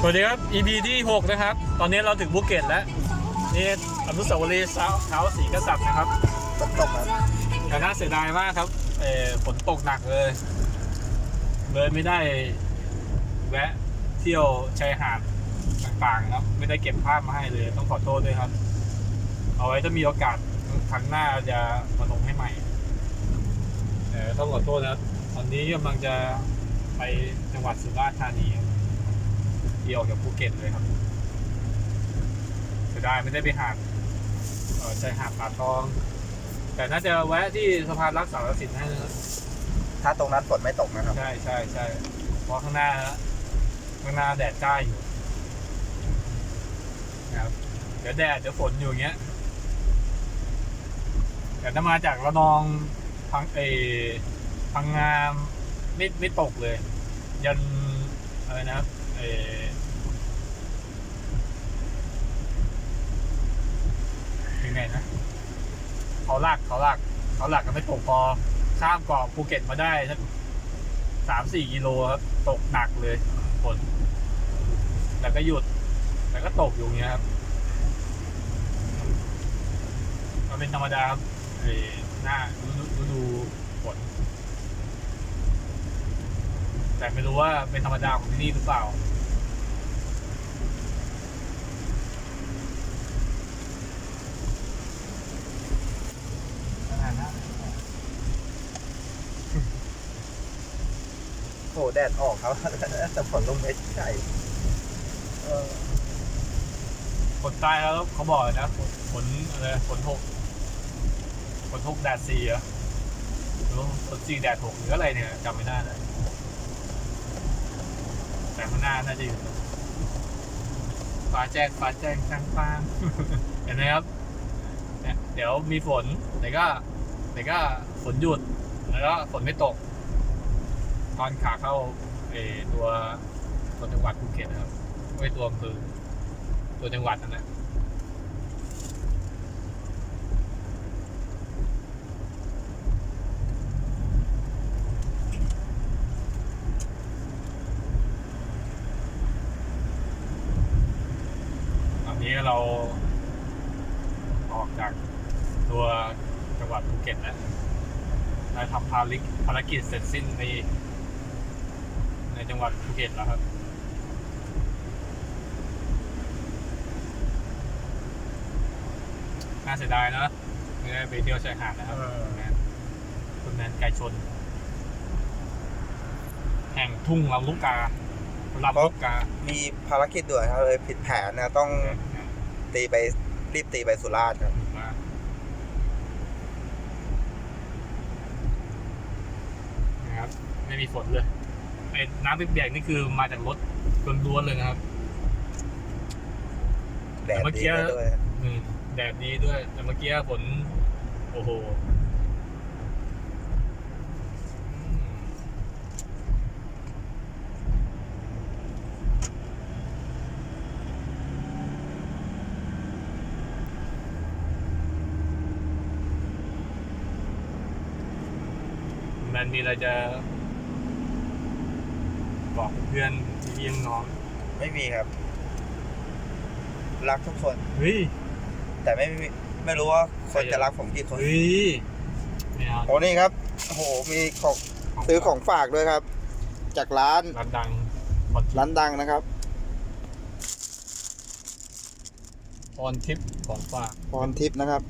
สวัสดีครับ EP ที่ 6 นะครับ ตอนนี้เราถึงภูเก็ตแล้ว นี่อนุสาวรีย์เท้าเท้าสีกษัตริย์นะครับฝนตกครับแต่น่าเสียดายมากครับเออฝนตกหนักเลยเลยไม่ได้แวะเที่ยวชายหาดต่างๆครับ ไม่ได้เก็บภาพมาให้เลย ต้องขอโทษด้วยครับ เอาไว้ถ้ามีโอกาสครั้งหน้าจะมาลงให้ใหม่เออต้องขอโทษนะครับตอนนี้กำลังจะไปจังหวัดสุราษฎร์ธานีครับ ที่ออกจากภูเก็ตเลยครับเสียดายไม่ได้ไปหาดเอ่อชายหาดป่าตอง แต่น่าจะแวะที่สะพานรักษาสินให้นะครับถ้าตรงนั้นฝนไม่ตกนะครับ ใช่ใช่ใช่เพราะข้างหน้าข้างหน้าแดดจ้าอยู่นะครับเดี๋ยวแดดเดี๋ยวฝนอยู่อย่างเงี้ยแต่ถ้ามาจากระนองพังเออพังงามไม่ไม่ตกเลย ยันอะไรนะครับเออยังไงนะ เขาลากเขาลากเขาลากก็ไม่ตกพอข้ามเกาะภูเก็ตมาได้สักสามสี่กิโลครับตกหนักเลยฝนแล้วก็หยุด แล้วก็ตกอยู่เงี้ยครับมันเป็นธรรมดาครับหน้าฤดูดูฝนแต่ไม่รู้ว่าเป็นธรรมดาของที่นี่หรือเปล่า โอ้แดดออกครับ แต่ฝนลงไม่ใช่เออคนใต้แล้วเขาบอกเลยนะฝนฝนอะไรฝนหกฝนหกแดดสี่เหรอหรือฝนสี่แดดหกหรืออะไรเนี่ยจำไม่ได้เลยแต่ข้างหน้าน่าจะอยู่ฟ้าแจ้งฟ้าแจ้งแจ้งฟ้าเห็นไหมครับเดี๋ยวมีฝนเดี๋ยวก็เดี๋ยวก็ฝนหยุดแล้วก็ฝนไม่ตก ตอนขาเข้าเอตัวตัวจังหวัดภูเก็ตนะครับไม่ตัวอำเภอตัวจังหวัดนั่นแหละตอนนี้เราออกจากตัวจังหวัดภูเก็ตแล้วได้ทำภารกิจภารกิจเสร็จสิ้นใน ในจังหวัดภูเก็ตแล้วครับน่าเสียดายเนอะไม่ได้ไปเที่ยวชายหาดนะครับคุณแมนคุณแมนไก่ชน แห่งทุ่งลำลูกกาลำลูกกา มีภารกิจด่วนครับเลยผิดแผนนะต้องตีไปรีบตีไปสุราษฎร์ครับมานะครับ ไม่มีฝนเลย ไอ้น้ำเปียกๆนี่คือมาจากรถล้วนๆเลยนะครับ แดดเมื่อดีกี้ไปด้วย อืมแดดดีด้วย แต่เมื่อกี้ฝนโอ้โหอืมมันมีอะไรจะ บอกเพื่อนพี่ๆน้องไม่มีครับ รักทุกคน เฮ้ยแต่ไม่มีไม่รู้ว่าคนจะรักผมกี่คนเฮ้ยไม่เอาโอ้นี่ครับโอ้โหมีของซื้อของฝากด้วยครับ จากร้านร้านดังพรร้านดังนะครับพรทิพย์ของฝากพรทิพย์นะครับ